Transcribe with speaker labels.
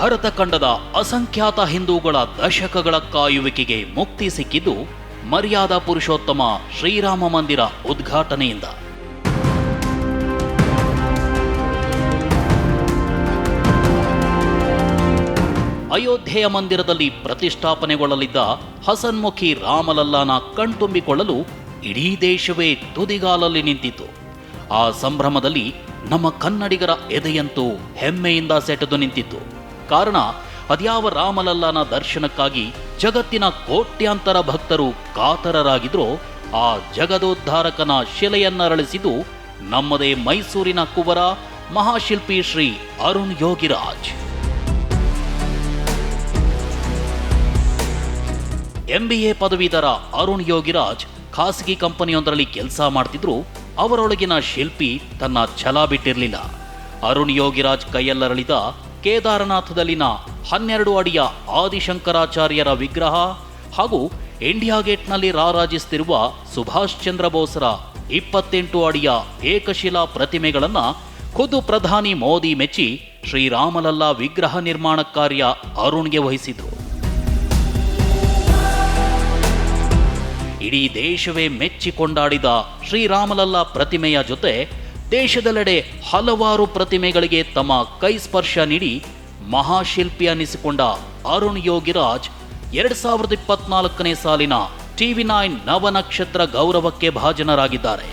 Speaker 1: ಭರತಖಂಡದ ಅಸಂಖ್ಯಾತ ಹಿಂದೂಗಳ ದಶಕಗಳ ಕಾಯುವಿಕೆಗೆ ಮುಕ್ತಿ ಸಿಕ್ಕಿದ್ದು ಮರ್ಯಾದಾ ಪುರುಷೋತ್ತಮ ಶ್ರೀರಾಮ ಮಂದಿರ ಉದ್ಘಾಟನೆಯಿಂದ. ಅಯೋಧ್ಯೆಯ ಮಂದಿರದಲ್ಲಿ ಪ್ರತಿಷ್ಠಾಪನೆಗೊಳ್ಳಲಿದ್ದ ಹಸನ್ಮುಖಿ ರಾಮಲಲ್ಲಾನ ಕಣ್ತುಂಬಿಕೊಳ್ಳಲು ಇಡೀ ದೇಶವೇ ತುದಿಗಾಲಲ್ಲಿ ನಿಂತಿತು ಆ ಸಂಭ್ರಮದಲ್ಲಿ ನಮ್ಮ ಕನ್ನಡಿಗರ ಎದೆಯಂತೂ ಹೆಮ್ಮೆಯಿಂದ ಸೆಟೆದು ನಿಂತಿತ್ತು. ಕಾರಣ ಅದ್ಯಾವ ರಾಮಲಲ್ಲನ ದರ್ಶನಕ್ಕಾಗಿ ಜಗತ್ತಿನ ಕೋಟ್ಯಾಂತರ ಭಕ್ತರು ಕಾತರರಾಗಿದ್ರೋ ಆ ಜಗದೋದ್ಧಾರಕನ ಶಿಲೆಯನ್ನರಳಿಸಿದ್ದು ನಮ್ಮದೇ ಮೈಸೂರಿನ ಕುವರ ಮಹಾಶಿಲ್ಪಿ ಶ್ರೀ ಅರುಣ್ ಯೋಗಿರಾಜ್. ಎಂಬಿಎ ಪದವೀಧರ ಅರುಣ್ ಯೋಗಿರಾಜ್ ಖಾಸಗಿ ಕಂಪನಿಯೊಂದರಲ್ಲಿ ಕೆಲಸ ಮಾಡ್ತಿದ್ರು, ಅವರೊಳಗಿನ ಶಿಲ್ಪಿ ತನ್ನ ಛಲ ಬಿಟ್ಟಿರಲಿಲ್ಲ. ಅರುಣ್ ಯೋಗಿರಾಜ್ ಕೈಯಲ್ಲರಳಿದ ಕೇದಾರನಾಥದಲ್ಲಿನ ಹನ್ನೆರಡು ಅಡಿಯ ಆದಿಶಂಕರಾಚಾರ್ಯರ ವಿಗ್ರಹ ಹಾಗೂ ಇಂಡಿಯಾ ಗೇಟ್ನಲ್ಲಿ ರಾರಾಜಿಸುತ್ತಿರುವ ಸುಭಾಷ್ ಚಂದ್ರ ಬೋಸ್ರ ಇಪ್ಪತ್ತೆಂಟು ಅಡಿಯ ಏಕಶಿಲಾ ಪ್ರತಿಮೆಗಳನ್ನು ಖುದ್ದು ಪ್ರಧಾನಿ ಮೋದಿ ಮೆಚ್ಚಿ ಶ್ರೀರಾಮಲಲ್ಲಾ ವಿಗ್ರಹ ನಿರ್ಮಾಣ ಕಾರ್ಯ ಅರುಣ್ಗೆ ವಹಿಸಿದ್ರು. ಇಡೀ ದೇಶವೇ ಮೆಚ್ಚಿ ಕೊಂಡಾಡಿದ ಶ್ರೀರಾಮಲಲ್ಲಾ ಪ್ರತಿಮೆಯ ಜೊತೆ ದೇಶದೆಲ್ಲೆಡೆ ಹಲವಾರು ಪ್ರತಿಮೆಗಳಿಗೆ ತಮ್ಮ ಕೈ ಸ್ಪರ್ಶ ನೀಡಿ ಮಹಾಶಿಲ್ಪಿ ಅನ್ನಿಸಿಕೊಂಡ ಅರುಣ್ ಯೋಗಿರಾಜ್ ಎರಡ್ ಸಾವಿರದ ಇಪ್ಪತ್ನಾಲ್ಕನೇ ಸಾಲಿನ ಟಿವಿ ನೈನ್ ನವನಕ್ಷತ್ರ ಗೌರವಕ್ಕೆ ಭಾಜನರಾಗಿದ್ದಾರೆ.